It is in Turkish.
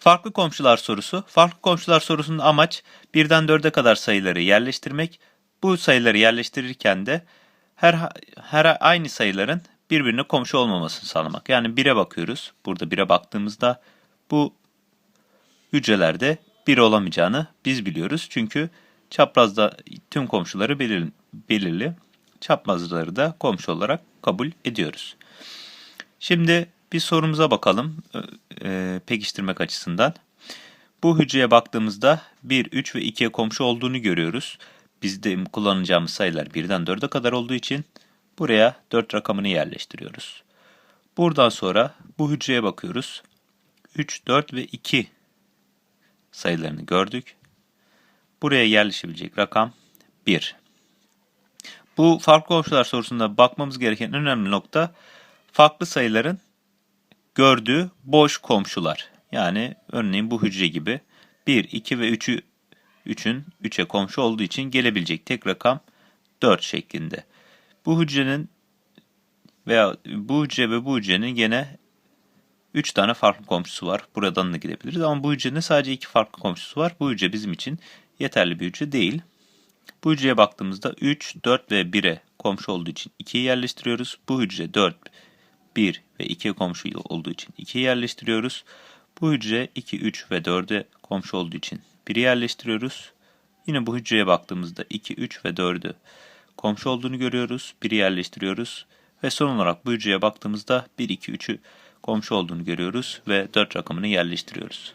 Farklı komşular sorusu. Farklı komşular sorusunun amaç birden dörde kadar sayıları yerleştirmek. Bu sayıları yerleştirirken de her her aynı sayıların birbirine komşu olmamasını sağlamak. Yani 1'e bakıyoruz. Burada 1'e baktığımızda bu hücrelerde 1 olamayacağını biz biliyoruz. Çünkü çaprazda tüm komşuları belir, belirli. Çaprazları da komşu olarak kabul ediyoruz. Şimdi bir sorumuza bakalım e, pekiştirmek açısından. Bu hücreye baktığımızda 1, 3 ve 2'ye komşu olduğunu görüyoruz. Bizde kullanacağımız sayılar 1'den 4'e kadar olduğu için buraya 4 rakamını yerleştiriyoruz. Buradan sonra bu hücreye bakıyoruz. 3, 4 ve 2 sayılarını gördük. Buraya yerleşebilecek rakam 1. Bu farklı komşular sorusunda bakmamız gereken önemli nokta farklı sayıların gördüğü boş komşular. Yani örneğin bu hücre gibi 1, 2 ve 3'ü 3'ün 3'e komşu olduğu için gelebilecek tek rakam 4 şeklinde. Bu hücrenin veya bu hücre ve bu hücrenin gene 3 tane farklı komşusu var. Buradan da gidebiliriz ama bu hücrenin sadece 2 farklı komşusu var. Bu hücre bizim için yeterli bir hücre değil. Bu hücreye baktığımızda 3, 4 ve 1'e komşu olduğu için 2'yi yerleştiriyoruz. Bu hücre 4, 1 ve 2'ye komşu olduğu için 2'yi yerleştiriyoruz. Bu hücre 2, 3 ve 4'e komşu olduğu için 1'i yerleştiriyoruz. Yine bu hücreye baktığımızda 2, 3 ve 4'ü komşu olduğunu görüyoruz. 1'i yerleştiriyoruz. Ve son olarak bu hücreye baktığımızda 1, 2, 3'ü komşu olduğunu görüyoruz ve 4 rakamını yerleştiriyoruz.